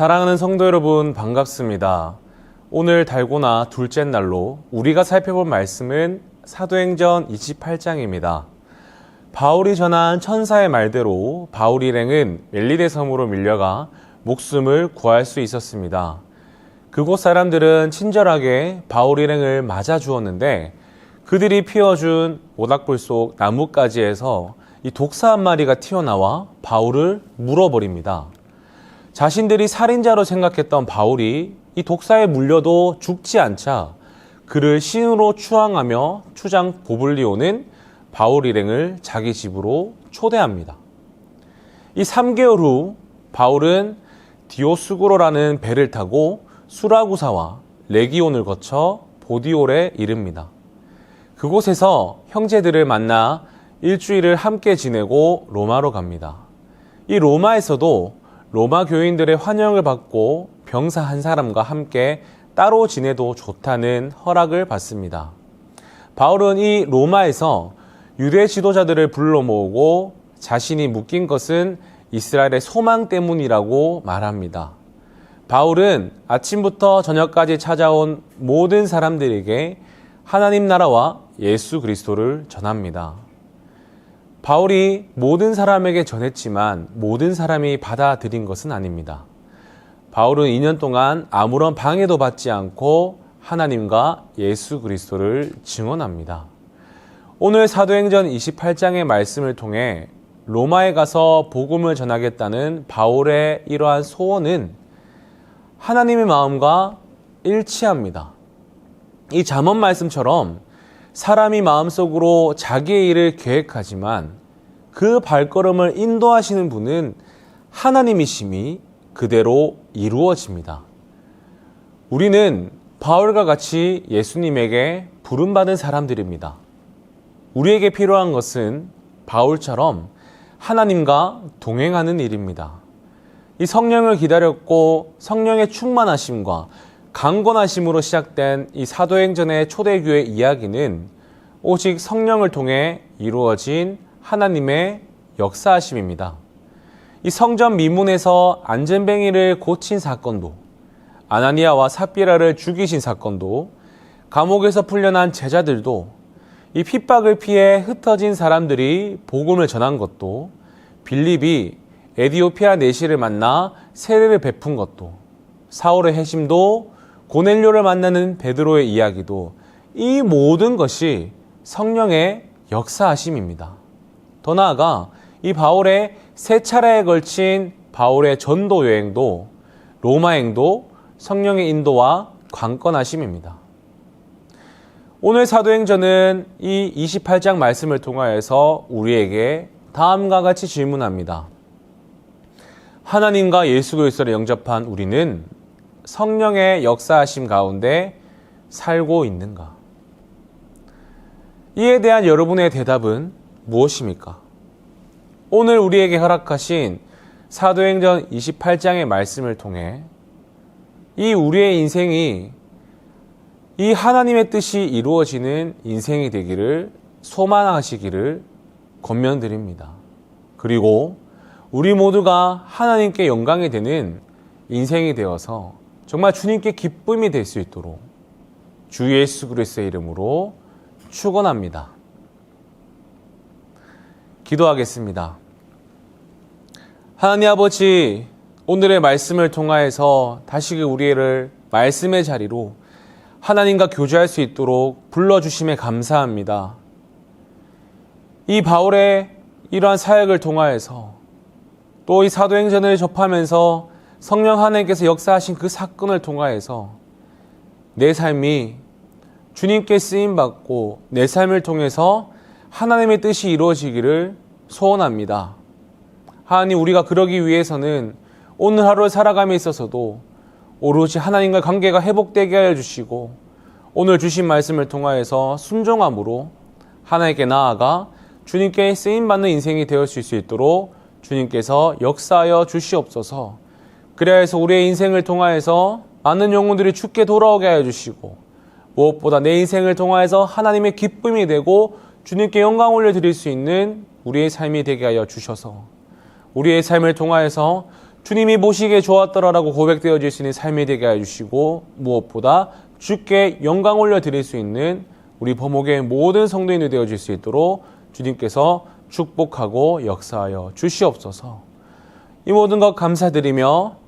사랑하는 성도 여러분 반갑습니다. 오늘 달고나 둘째 날로 우리가 살펴볼 말씀은 사도행전 28장입니다. 바울이 전한 천사의 말대로 바울 일행은 멜리데 섬으로 밀려가 목숨을 구할 수 있었습니다. 그곳 사람들은 친절하게 바울 일행을 맞아 주었는데 그들이 피워준 모닥불 속 나뭇가지에서 이 독사 한 마리가 튀어나와 바울을 물어버립니다. 자신들이 살인자로 생각했던 바울이 이 독사에 물려도 죽지 않자 그를 신으로 추앙하며 추장 보블리오는 바울 일행을 자기 집으로 초대합니다. 이 3개월 후 바울은 디오스구로라는 배를 타고 수라구사와 레기온을 거쳐 보디올에 이릅니다. 그곳에서 형제들을 만나 일주일을 함께 지내고 로마로 갑니다. 이 로마에서도 로마 교인들의 환영을 받고 병사 한 사람과 함께 따로 지내도 좋다는 허락을 받습니다. 바울은 이 로마에서 유대 지도자들을 불러 모으고 자신이 묶인 것은 이스라엘의 소망 때문이라고 말합니다. 바울은 아침부터 저녁까지 찾아온 모든 사람들에게 하나님 나라와 예수 그리스도를 전합니다. 바울이 모든 사람에게 전했지만 모든 사람이 받아들인 것은 아닙니다. 바울은 2년 동안 아무런 방해도 받지 않고 하나님과 예수 그리스도를 증언합니다. 오늘 사도행전 28장의 말씀을 통해 로마에 가서 복음을 전하겠다는 바울의 이러한 소원은 하나님의 마음과 일치합니다. 이 잠언 말씀처럼 사람이 마음속으로 자기의 일을 계획하지만 그 발걸음을 인도하시는 분은 하나님이심이 그대로 이루어집니다. 우리는 바울과 같이 예수님에게 부름받은 사람들입니다. 우리에게 필요한 것은 바울처럼 하나님과 동행하는 일입니다. 이 성령을 기다렸고 성령의 충만하심과 강건하심으로 시작된 이 사도행전의 초대교회 이야기는 오직 성령을 통해 이루어진 하나님의 역사하심입니다. 이 성전 미문에서 안전뱅이를 고친 사건도 아나니아와 삽비라를 죽이신 사건도 감옥에서 풀려난 제자들도 이 핍박을 피해 흩어진 사람들이 복음을 전한 것도 빌립이 에디오피아 내시를 만나 세례를 베푼 것도 사울의 회심도 고넬료를 만나는 베드로의 이야기도 이 모든 것이 성령의 역사하심입니다. 더 나아가 이 바울의 세 차례에 걸친 바울의 전도 여행도 로마행도 성령의 인도와 관건하심입니다. 오늘 사도행전은 이 28장 말씀을 통하여서 우리에게 다음과 같이 질문합니다. 하나님과 예수 그리스도를 영접한 우리는 성령의 역사하심 가운데 살고 있는가? 이에 대한 여러분의 대답은 무엇입니까? 오늘 우리에게 허락하신 사도행전 28장의 말씀을 통해 이 우리의 인생이 이 하나님의 뜻이 이루어지는 인생이 되기를 소망하시기를 권면드립니다. 그리고 우리 모두가 하나님께 영광이 되는 인생이 되어서 정말 주님께 기쁨이 될 수 있도록 주 예수 그리스도의 이름으로 축원합니다. 기도하겠습니다. 하나님 아버지 오늘의 말씀을 통하여서 다시 우리를 말씀의 자리로 하나님과 교제할 수 있도록 불러주심에 감사합니다. 이 바울의 이러한 사역을 통하여서 또 이 사도행전을 접하면서 성령 하나님께서 역사하신 그 사건을 통하여서 내 삶이 주님께 쓰임 받고 내 삶을 통해서 하나님의 뜻이 이루어지기를 소원합니다. 하나님 우리가 그러기 위해서는 오늘 하루를 살아감에 있어서도 오로지 하나님과 관계가 회복되게 하여 주시고 오늘 주신 말씀을 통하여서 순종함으로 하나님께 나아가 주님께 쓰임 받는 인생이 되어 수 있도록 주님께서 역사하여 주시옵소서. 그래서 우리의 인생을 통하여서 많은 영혼들이 죽게 돌아오게 하여 주시고 무엇보다 내 인생을 통하여서 하나님의 기쁨이 되고 주님께 영광 올려 드릴 수 있는 우리의 삶이 되게 하여 주셔서 우리의 삶을 통하여서 주님이 보시기에 좋았더라라고 고백되어질 수 있는 삶이 되게 해주시고 무엇보다 주께 영광 올려 드릴 수 있는 우리 범옥의 모든 성도인이 되어질 수 있도록 주님께서 축복하고 역사하여 주시옵소서. 이 모든 것 감사드리며